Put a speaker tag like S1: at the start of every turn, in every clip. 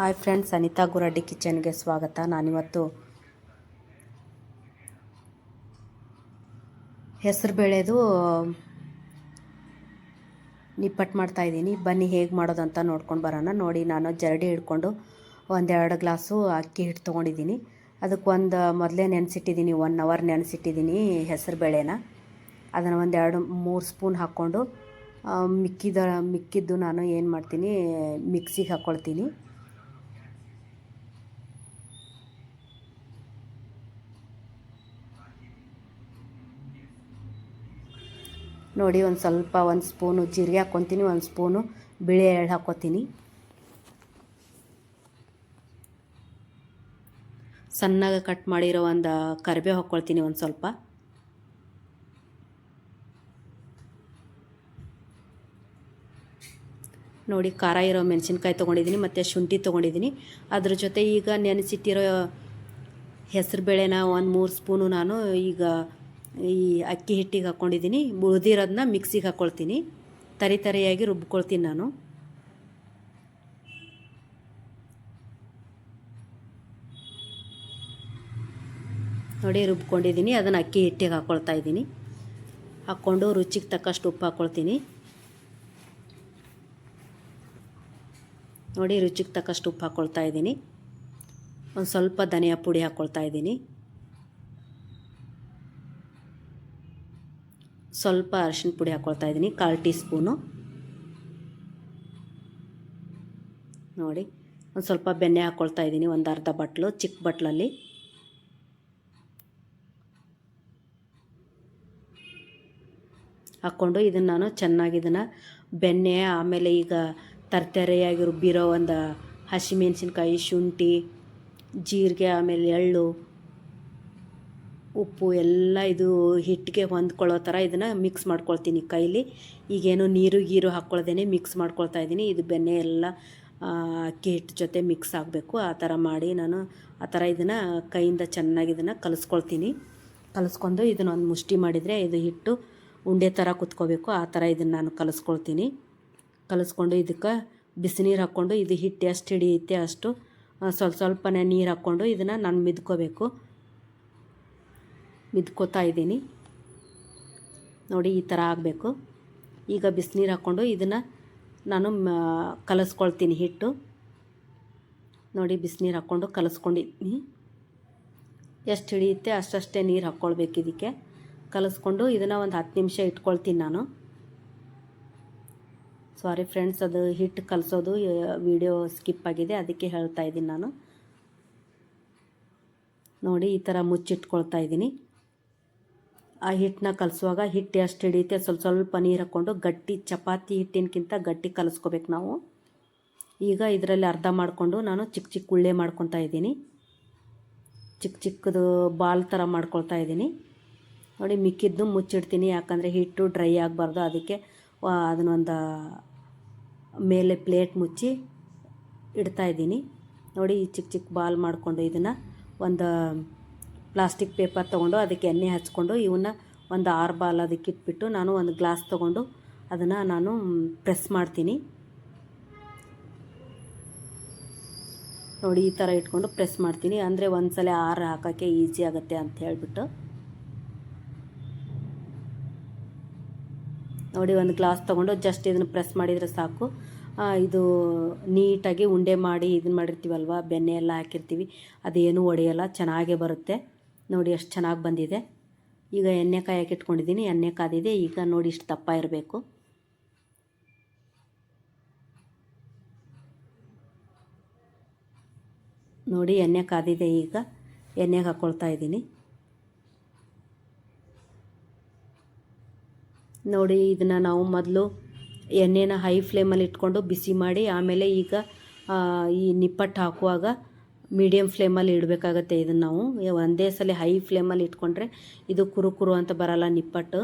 S1: Hi friends Anita Guraddi ಕಿಚನ್ಗೆ ಸ್ವಾಗತ. ನಾನಿವತ್ತು ಹೆಸರು ಬೇಳೆದು ನಿಪ್ಪಟ್ಟು ಮಾಡ್ತಾಯಿದ್ದೀನಿ ಬನ್ನಿ ಹೇಗೆ ಮಾಡೋದು ಅಂತ ನೋಡ್ಕೊಂಡು ಬರೋಣ. ನೋಡಿ, ನಾನು ಜರಡಿ ಹಿಡ್ಕೊಂಡು ಒಂದೆರಡು ಗ್ಲಾಸು ಅಕ್ಕಿ ಹಿಟ್ಟು ತೊಗೊಂಡಿದ್ದೀನಿ. ಅದಕ್ಕೆ ಒಂದು ಮೊದಲೇ ನೆನೆಸಿಟ್ಟಿದ್ದೀನಿ ಒನ್ ಅವರ್ ನೆನೆಸಿಟ್ಟಿದ್ದೀನಿ ಹೆಸರು ಬೇಳೆನ. ಅದನ್ನು ಒಂದೆರಡು ಮೂರು ಸ್ಪೂನ್ ಹಾಕ್ಕೊಂಡು ಮಿಕ್ಕಿದ, ಮಿಕ್ಕಿದ್ದು ನಾನು ಏನು ಮಾಡ್ತೀನಿ, ಮಿಕ್ಸಿಗೆ ಹಾಕ್ಕೊಳ್ತೀನಿ ನೋಡಿ, ಒಂದು ಸ್ವಲ್ಪ ಒಂದು ಸ್ಪೂನು ಜೀರಿಗೆ ಹಾಕ್ಕೊತೀನಿ ಒಂದು ಸ್ಪೂನು ಬಿಳಿ ಎಳ್ಳು ಹಾಕ್ಕೊತೀನಿ ಸಣ್ಣಗೆ ಕಟ್ ಮಾಡಿರೋ ಒಂದು ಕರಿಬೇವು ಹಾಕ್ಕೊಳ್ತೀನಿ ಒಂದು ಸ್ವಲ್ಪ. ನೋಡಿ, ಖಾರ ಇರೋ ಮೆಣಸಿನ್ಕಾಯಿ ತೊಗೊಂಡಿದ್ದೀನಿ ಮತ್ತು ಶುಂಠಿ ತೊಗೊಂಡಿದ್ದೀನಿ ಅದ್ರ ಜೊತೆ ಈಗ ನೆನೆಸಿಟ್ಟಿರೋ ಹೆಸರು ಬೇಳೆನ ಒಂದು ಮೂರು ಸ್ಪೂನು ನಾನು ಈಗ ಈ ಅಕ್ಕಿ ಹಿಟ್ಟಿಗೆ ಹಾಕ್ಕೊಂಡಿದ್ದೀನಿ ಉಳಿದಿರೋದನ್ನ ಮಿಕ್ಸಿಗೆ ಹಾಕ್ಕೊಳ್ತೀನಿ ತರಿ ತರಿಯಾಗಿ ರುಬ್ಕೊಳ್ತೀನಿ ನಾನು. ನೋಡಿ, ರುಬ್ಕೊಂಡಿದ್ದೀನಿ. ಅದನ್ನು ಅಕ್ಕಿ ಹಿಟ್ಟಿಗೆ ಹಾಕ್ಕೊಳ್ತಾ ಇದ್ದೀನಿ. ಹಾಕ್ಕೊಂಡು ರುಚಿಗೆ ತಕ್ಕಷ್ಟು ಉಪ್ಪು ಹಾಕ್ಕೊಳ್ತೀನಿ ನೋಡಿ, ರುಚಿಗೆ ತಕ್ಕಷ್ಟು ಉಪ್ಪು ಹಾಕ್ಕೊಳ್ತಾ ಇದ್ದೀನಿ. ಒಂದು ಸ್ವಲ್ಪ ಧನಿಯಾ ಪುಡಿ ಹಾಕ್ಕೊಳ್ತಾ ಇದ್ದೀನಿ. ಸ್ವಲ್ಪ ಅರಿಶಿನ ಪುಡಿ ಹಾಕ್ಕೊಳ್ತಾ ಇದ್ದೀನಿ, ಕಾಲು ಟೀ ಸ್ಪೂನು. ನೋಡಿ, ಒಂದು ಸ್ವಲ್ಪ ಬೆಣ್ಣೆ ಹಾಕ್ಕೊಳ್ತಾ ಇದ್ದೀನಿ, ಒಂದು ಅರ್ಧ ಬಟ್ಲು, ಚಿಕ್ಕ ಬಟ್ಲಲ್ಲಿ. ಹಾಕ್ಕೊಂಡು ಇದನ್ನು ನಾನು ಚೆನ್ನಾಗಿ ಇದನ್ನು ಬೆಣ್ಣೆ, ಆಮೇಲೆ ಈಗ ತರ್ತರೆಯಾಗಿ ರುಬ್ಬಿರೋ ಒಂದು ಹಸಿಮೆಣಸಿನ್ಕಾಯಿ, ಶುಂಠಿ, ಜೀರಿಗೆ, ಆಮೇಲೆ ಎಳ್ಳು ಉಪ್ಪು ಎಲ್ಲ ಇದು ಹಿಟ್ಟಿಗೆ ಹೊಂದ್ಕೊಳ್ಳೋ ಥರ ಇದನ್ನು ಮಿಕ್ಸ್ ಮಾಡ್ಕೊಳ್ತೀನಿ ಕೈಲಿ. ಈಗೇನು ನೀರು ಗೀರು ಹಾಕ್ಕೊಳ್ದೇನೆ ಮಿಕ್ಸ್ ಮಾಡ್ಕೊಳ್ತಾ ಇದ್ದೀನಿ. ಇದು ಬೆಣ್ಣೆ ಎಲ್ಲ ಅಕ್ಕಿ ಹಿಟ್ಟು ಜೊತೆ ಮಿಕ್ಸ್ ಆಗಬೇಕು. ಆ ಥರ ಮಾಡಿ ನಾನು ಆ ಥರ ಇದನ್ನು ಕೈಯಿಂದ ಚೆನ್ನಾಗಿ ಇದನ್ನು ಕಲಿಸ್ಕೊಳ್ತೀನಿ. ಕಲಿಸ್ಕೊಂಡು ಇದನ್ನೊಂದು ಮುಷ್ಟಿ ಮಾಡಿದರೆ ಇದು ಹಿಟ್ಟು ಉಂಡೆ ಥರ ಕುತ್ಕೋಬೇಕು. ಆ ಥರ ಇದನ್ನು ನಾನು ಕಲಿಸ್ಕೊಳ್ತೀನಿ. ಕಲಿಸ್ಕೊಂಡು ಇದಕ್ಕೆ ಬಿಸಿನೀರು ಹಾಕ್ಕೊಂಡು, ಇದು ಹಿಟ್ಟು ಎಷ್ಟು ಹಿಡಿಯುತ್ತೆ ಅಷ್ಟು ಸ್ವಲ್ಪ ಸ್ವಲ್ಪನೇ ನೀರು ಹಾಕ್ಕೊಂಡು ಇದನ್ನು ನಾನು ಮಿದ್ಕೋಬೇಕು. ಮಿದ್ಕೋತಾ ಇದ್ದೀನಿ. ನೋಡಿ, ಈ ಥರ ಆಗಬೇಕು. ಈಗ ಬಿಸಿನೀರು ಹಾಕ್ಕೊಂಡು ಇದನ್ನು ನಾನು ಕಲಸ್ಕೊಳ್ತೀನಿ ಹಿಟ್ಟು. ನೋಡಿ, ಬಿಸಿನೀರು ಹಾಕ್ಕೊಂಡು ಕಲಸ್ಕೊಂಡಿದ್ದೀನಿ. ಎಷ್ಟು ಹಿಡಿಯುತ್ತೆ ಅಷ್ಟಷ್ಟೇ ನೀರು ಹಾಕ್ಕೊಳ್ಬೇಕು ಇದಕ್ಕೆ. ಕಲಸ್ಕೊಂಡು ಇದನ್ನು ಒಂದು ಹತ್ತು ನಿಮಿಷ ಇಟ್ಕೊಳ್ತೀನಿ ನಾನು. ಸಾರಿ ಫ್ರೆಂಡ್ಸ್ ಅದು ಹಿಟ್ಟು ಕಲಸೋದು ವಿಡಿಯೋ ಸ್ಕಿಪ್ ಆಗಿದೆ, ಅದಕ್ಕೆ ಹೇಳ್ತಾ ಇದ್ದೀನಿ ನಾನು. ನೋಡಿ, ಈ ಥರ ಮುಚ್ಚಿಟ್ಕೊಳ್ತಾ ಇದ್ದೀನಿ. ಆ ಹಿಟ್ಟನ್ನ ಕಲಸುವಾಗ ಹಿಟ್ಟು ಎಷ್ಟು ಹಿಡಿಯುತ್ತೆ? ಸ್ವಲ್ಪ ಸ್ವಲ್ಪ ನೀರು ಹಾಕ್ಕೊಂಡು ಗಟ್ಟಿ ಚಪಾತಿ ಹಿಟ್ಟಿನಕ್ಕಿಂತ ಗಟ್ಟಿ ಕಲಿಸ್ಕೋಬೇಕು ನಾವು. ಈಗ ಇದರಲ್ಲಿ ಅರ್ಧ ಮಾಡಿಕೊಂಡು ನಾನು ಚಿಕ್ಕ ಚಿಕ್ಕ ಉಳ್ಳೆ ಮಾಡ್ಕೊತಾ ಇದ್ದೀನಿ. ಚಿಕ್ಕ ಚಿಕ್ಕದು ಬಾಲ್ ಥರ ಮಾಡ್ಕೊಳ್ತಾ ಇದ್ದೀನಿ. ನೋಡಿ, ಮಿಕ್ಕಿದ್ದು ಮುಚ್ಚಿಡ್ತೀನಿ. ಯಾಕಂದರೆ ಹಿಟ್ಟು ಡ್ರೈ ಆಗಬಾರ್ದು. ಅದಕ್ಕೆ ಅದನ್ನೊಂದು ಮೇಲೆ ಪ್ಲೇಟ್ ಮುಚ್ಚಿ ಇಡ್ತಾ ಇದ್ದೀನಿ. ನೋಡಿ, ಈ ಚಿಕ್ಕ ಚಿಕ್ಕ ಬಾಲ್ ಮಾಡಿಕೊಂಡು ಇದನ್ನು ಒಂದು ಪ್ಲಾಸ್ಟಿಕ್ ಪೇಪರ್ ತೊಗೊಂಡು ಅದಕ್ಕೆ ಎಣ್ಣೆ ಹಚ್ಕೊಂಡು ಇವನ್ನ ಒಂದು ಆರು ಬಾಲ್ ಅದಕ್ಕೆ ಇಟ್ಬಿಟ್ಟು ನಾನು ಒಂದು ಗ್ಲಾಸ್ ತೊಗೊಂಡು ಅದನ್ನು ನಾನು ಪ್ರೆಸ್ ಮಾಡ್ತೀನಿ. ನೋಡಿ, ಈ ಥರ ಇಟ್ಕೊಂಡು ಪ್ರೆಸ್ ಮಾಡ್ತೀನಿ. ಅಂದರೆ ಒಂದ್ಸಲ ಆರು ಹಾಕೋಕ್ಕೆ ಈಸಿ ಆಗುತ್ತೆ ಅಂತ ಹೇಳಿಬಿಟ್ಟು. ನೋಡಿ, ಒಂದು ಗ್ಲಾಸ್ ತೊಗೊಂಡು ಜಸ್ಟ್ ಇದನ್ನು ಪ್ರೆಸ್ ಮಾಡಿದರೆ ಸಾಕು. ಇದು ನೀಟಾಗಿ ಉಂಡೆ ಮಾಡಿ ಇದನ್ನ ಮಾಡಿರ್ತೀವಲ್ವ? ಬೆಣ್ಣೆ ಎಲ್ಲ ಹಾಕಿರ್ತೀವಿ. ಅದೇನು ಒಡೆಯಲ್ಲ, ಚೆನ್ನಾಗೇ ಬರುತ್ತೆ. ನೋಡಿ ಎಷ್ಟು ಚೆನ್ನಾಗಿ ಬಂದಿದೆ. ಈಗ ಎಣ್ಣೆ ಕಾಯಕ್ಕೆ ಇಟ್ಕೊಂಡಿದ್ದೀನಿ. ಎಣ್ಣೆ ಕಾದಿದೆ. ಈಗ ನೋಡಿ ಇಷ್ಟು ದಪ್ಪ ಇರಬೇಕು. ನೋಡಿ ಎಣ್ಣೆ ಕಾದಿದೆ ಈಗ. ಎಣ್ಣೆಗೆ ಹಾಕ್ಕೊಳ್ತಾ ಇದ್ದೀನಿ. ನೋಡಿ ಇದನ್ನು ನಾವು ಮೊದಲು ಎಣ್ಣೆನ ಹೈ ಫ್ಲೇಮಲ್ಲಿ ಇಟ್ಕೊಂಡು ಬಿಸಿ ಮಾಡಿ, ಆಮೇಲೆ ಈಗ ಈ ನಿಪ್ಪಟ್ಟು ಹಾಕುವಾಗ ಮೀಡಿಯಮ್ ಫ್ಲೇಮಲ್ಲಿ ಇಡಬೇಕಾಗತ್ತೆ ಇದನ್ನು ನಾವು. ಒಂದೇ ಸಲ ಹೈ ಫ್ಲೇಮಲ್ಲಿ ಇಟ್ಕೊಂಡ್ರೆ ಇದು ಕುರು ಕುರು ಅಂತ ಬರಲ್ಲ ನಿಪ್ಪಟ್ಟು,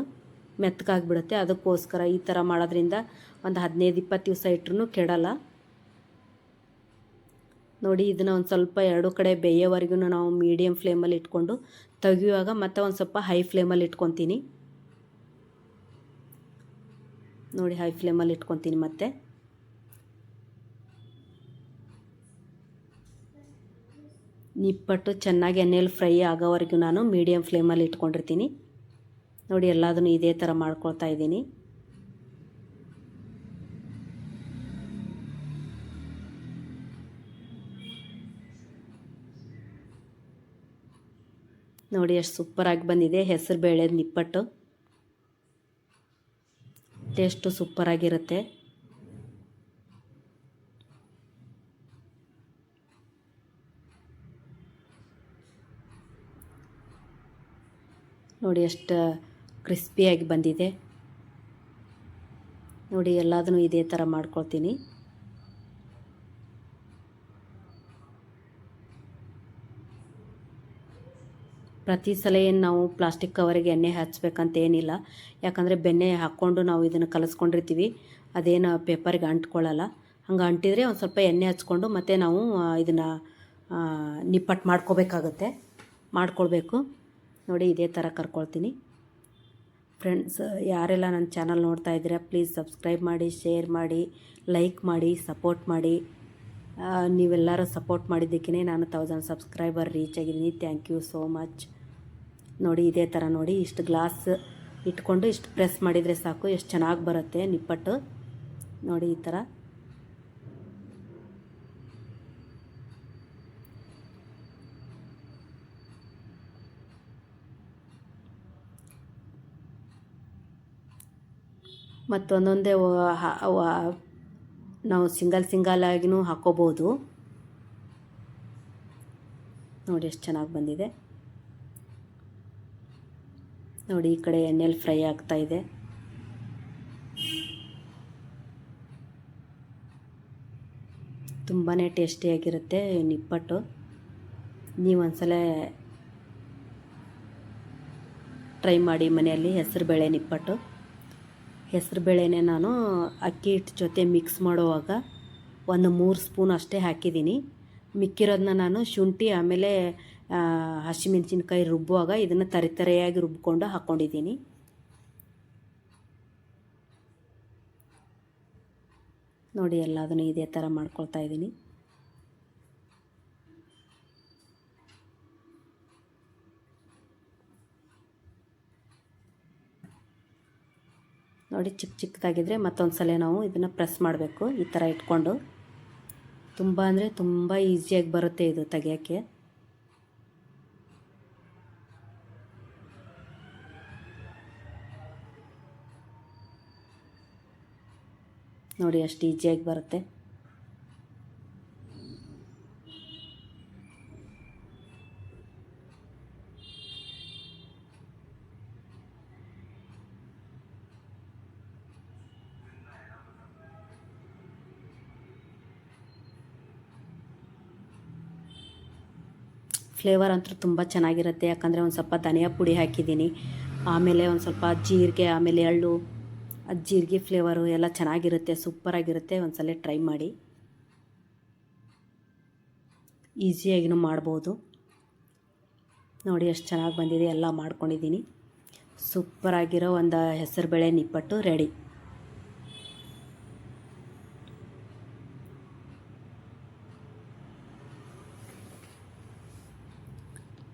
S1: ಮೆತ್ತಗಾಗ್ಬಿಡುತ್ತೆ. ಅದಕ್ಕೋಸ್ಕರ ಈ ಥರ ಮಾಡೋದ್ರಿಂದ ಒಂದು ಹದಿನೈದು, ಇಪ್ಪತ್ತು ದಿವಸ ಇಟ್ರೂ ಕೆಡಲ್ಲ. ನೋಡಿ, ಇದನ್ನು ಒಂದು ಸ್ವಲ್ಪ ಎರಡು ಕಡೆ ಬೇಯೋವರೆಗೂ ನಾವು ಮೀಡಿಯಮ್ ಫ್ಲೇಮಲ್ಲಿ ಇಟ್ಕೊಂಡು ತೆಗೆಯುವಾಗ ಮತ್ತೆ ಒಂದು ಸ್ವಲ್ಪ ಹೈ ಫ್ಲೇಮಲ್ಲಿ ಇಟ್ಕೊತೀನಿ. ನೋಡಿ ಹೈ ಫ್ಲೇಮಲ್ಲಿ ಇಟ್ಕೊತೀನಿ ಮತ್ತೆ. ನಿಪ್ಪಟ್ಟು ಚೆನ್ನಾಗಿ ಎಣ್ಣೆಯಲ್ಲಿ ಫ್ರೈ ಆಗೋವರೆಗೂ ನಾನು ಮೀಡಿಯಮ್ ಫ್ಲೇಮಲ್ಲಿ ಇಟ್ಕೊಂಡಿರ್ತೀನಿ. ನೋಡಿ, ಎಲ್ಲದನ್ನು ಇದೇ ಥರ ಮಾಡ್ಕೊಳ್ತಾ ಇದ್ದೀನಿ. ನೋಡಿ, ಎಷ್ಟು ಸೂಪರಾಗಿ ಬಂದಿದೆ ಹೆಸರು ಬೇಳೆ ನಿಪ್ಪಟ್ಟು. ಟೇಸ್ಟು ಸೂಪರಾಗಿರುತ್ತೆ. ನೋಡಿ ಎಷ್ಟು ಕ್ರಿಸ್ಪಿಯಾಗಿ ಬಂದಿದೆ. ನೋಡಿ ಎಲ್ಲದನ್ನು ಇದೇ ಥರ ಮಾಡ್ಕೊಳ್ತೀನಿ. ಪ್ರತಿ ಸಲ ಏನು ನಾವು ಪ್ಲಾಸ್ಟಿಕ್ ಕವರಿಗೆ ಎಣ್ಣೆ ಹಚ್ಚಬೇಕಂತ ಏನಿಲ್ಲ. ಯಾಕಂದರೆ ಬೆಣ್ಣೆ ಹಾಕ್ಕೊಂಡು ನಾವು ಇದನ್ನು ಕಲಿಸ್ಕೊಂಡಿರ್ತೀವಿ. ಅದೇನು ಪೇಪರ್ಗೆ ಅಂಟ್ಕೊಳ್ಳಲ್ಲ. ಹಂಗೆ ಅಂಟಿದರೆ ಒಂದು ಸ್ವಲ್ಪ ಎಣ್ಣೆ ಹಚ್ಕೊಂಡು ಮತ್ತೆ ನಾವು ಇದನ್ನು ನಿಪ್ಪಟ್ಟು ಮಾಡ್ಕೋಬೇಕಾಗತ್ತೆ. ಮಾಡ್ಕೊಳ್ಬೇಕು. ನೋಡಿ ಇದೇ ಥರ ಕರ್ಕೊಳ್ತೀನಿ. ಫ್ರೆಂಡ್ಸ್ ಯಾರೆಲ್ಲ ನನ್ನ ಚಾನಲ್ ನೋಡ್ತಾ ಇದ್ದೀರಾ ಪ್ಲೀಸ್ ಸಬ್ಸ್ಕ್ರೈಬ್ ಮಾಡಿ ಶೇರ್ ಮಾಡಿ ಲೈಕ್ ಮಾಡಿ ಸಪೋರ್ಟ್ ಮಾಡಿ. ನೀವೆಲ್ಲರೂ ಸಪೋರ್ಟ್ ಮಾಡಿದ್ದಕ್ಕೇ ನಾನು ತೌಸಂಡ್ ಸಬ್ಸ್ಕ್ರೈಬರ್ ರೀಚ್ ಆಗಿದ್ದೀನಿ. ಥ್ಯಾಂಕ್ ಯು ಸೋ ಮಚ್ ನೋಡಿ ಇದೇ ಥರ ನೋಡಿ, ಇಷ್ಟು ಗ್ಲಾಸ್ ಇಟ್ಕೊಂಡು ಇಷ್ಟು ಪ್ರೆಸ್ ಮಾಡಿದರೆ ಸಾಕು, ಎಷ್ಟು ಚೆನ್ನಾಗಿ ಬರುತ್ತೆ ನಿಪ್ಪಟ್ಟು. ನೋಡಿ ಈ ಥರ. ಮತ್ತೊಂದೊಂದೇ ನಾವು ಸಿಂಗಲ್ ಸಿಂಗಲ್ ಆಗಿನೂ ಹಾಕೋಬೋದು. ನೋಡಿ ಎಷ್ಟು ಚೆನ್ನಾಗಿ ಬಂದಿದೆ. ನೋಡಿ ಈ ಕಡೆ ಎಣ್ಣೆಲಿ ಫ್ರೈ ಆಗ್ತಾ ಇದೆ. ತುಂಬಾ ಟೇಸ್ಟಿಯಾಗಿರುತ್ತೆ ನಿಪ್ಪಟ್ಟು. ನೀವು ಒಂದ್ಸಲ ಟ್ರೈ ಮಾಡಿ ಮನೆಯಲ್ಲಿ ಹೆಸರುಬೇಳೆ ನಿಪ್ಪಟ್ಟು. ಹೆಸರುಬೇಳೆನೇ ನಾನು ಅಕ್ಕಿ ಹಿಟ್ಟು ಜೊತೆ ಮಿಕ್ಸ್ ಮಾಡುವಾಗ ಒಂದು ಮೂರು ಸ್ಪೂನ್ ಅಷ್ಟೇ ಹಾಕಿದ್ದೀನಿ. ಮಿಕ್ಕಿರೋದನ್ನ ನಾನು ಶುಂಠಿ ಆಮೇಲೆ ಹಸಿಮೆಣಸಿನ್ಕಾಯಿ ರುಬ್ಬುವಾಗ ಇದನ್ನು ತರಿತರೆಯಾಗಿ ರುಬ್ಬಿಕೊಂಡು ಹಾಕ್ಕೊಂಡಿದ್ದೀನಿ ನೋಡಿ ಎಲ್ಲದನ್ನು ಇದೇ ಥರ ಮಾಡ್ಕೊಳ್ತಾ ಇದ್ದೀನಿ. ನೋಡಿ ಚಿಕ್ಕ ಚಿಕ್ಕದಾಗಿದ್ದರೆ ಮತ್ತೊಂದು ಸಲ ನಾವು ಇದನ್ನು ಪ್ರೆಸ್ ಮಾಡಬೇಕು, ಈ ಥರ ಇಟ್ಕೊಂಡು. ತುಂಬ ಅಂದರೆ ತುಂಬ ಈಸಿಯಾಗಿ ಬರುತ್ತೆ ಇದು ತೆಗಿಯೋಕ್ಕೆ. ನೋಡಿ ಅಷ್ಟು ಈಸಿಯಾಗಿ ಬರುತ್ತೆ. ಫ್ಲೇವರ್ ಅಂತೂ ತುಂಬ ಚೆನ್ನಾಗಿರುತ್ತೆ. ಯಾಕಂದರೆ ಒಂದು ಸ್ವಲ್ಪ ಧನಿಯಾ ಪುಡಿ ಹಾಕಿದ್ದೀನಿ. ಆಮೇಲೆ ಒಂದು ಸ್ವಲ್ಪ ಜೀರಿಗೆ, ಆಮೇಲೆ ಎಳ್ಳು ಜೀರಿಗೆ ಫ್ಲೇವರು ಎಲ್ಲ ಚೆನ್ನಾಗಿರುತ್ತೆ ಸೂಪರಾಗಿರುತ್ತೆ ಒಂದು ಸಲ ಟ್ರೈ ಮಾಡಿ. ಈಸಿಯಾಗಿನೂ ಮಾಡ್ಬೋದು. ನೋಡಿ ಎಷ್ಟು ಚೆನ್ನಾಗಿ ಬಂದಿದೆ. ಎಲ್ಲ ಮಾಡ್ಕೊಂಡಿದ್ದೀನಿ. ಸೂಪರಾಗಿರೋ ಒಂದು ಹೆಸರುಬೇಳೆ ನಿಪ್ಪಟ್ಟು ರೆಡಿ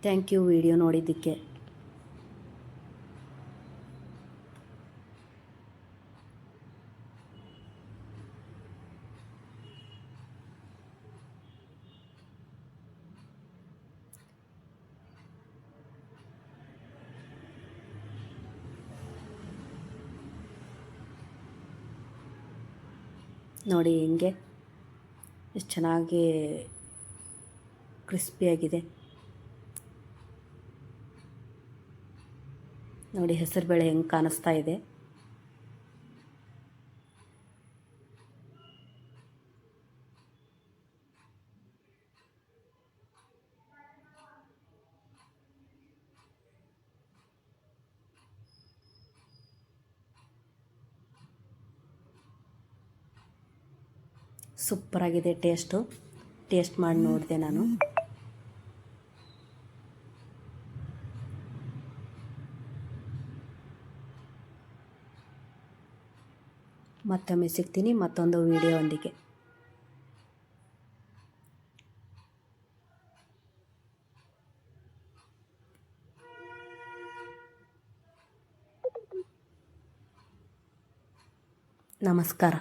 S1: ಥ್ಯಾಂಕ್ ಯು ವಿಡಿಯೋ ನೋಡಿದ್ದಕ್ಕೆ. ನೋಡಿ ಹೆಂಗೆ. ಎಷ್ಟು ಚೆನ್ನಾಗಿ ಕ್ರಿಸ್ಪಿಯಾಗಿದೆ. ನೋಡಿ ಹೆಸರುಬೇಳೆ ಹೆಂಗೆ ಕಾಣಿಸ್ತಾ ಇದೆ. ಸೂಪರಾಗಿದೆ ಟೇಸ್ಟು. ಟೇಸ್ಟ್ ಮಾಡಿ ನೋಡಿದೆ ನಾನು. ಮತ್ತೊಮ್ಮೆ ಸಿಗ್ತೀನಿ. ಮತ್ತೊಂದು ವಿಡಿಯೋದೊಂದಿಗೆ ನಮಸ್ಕಾರ.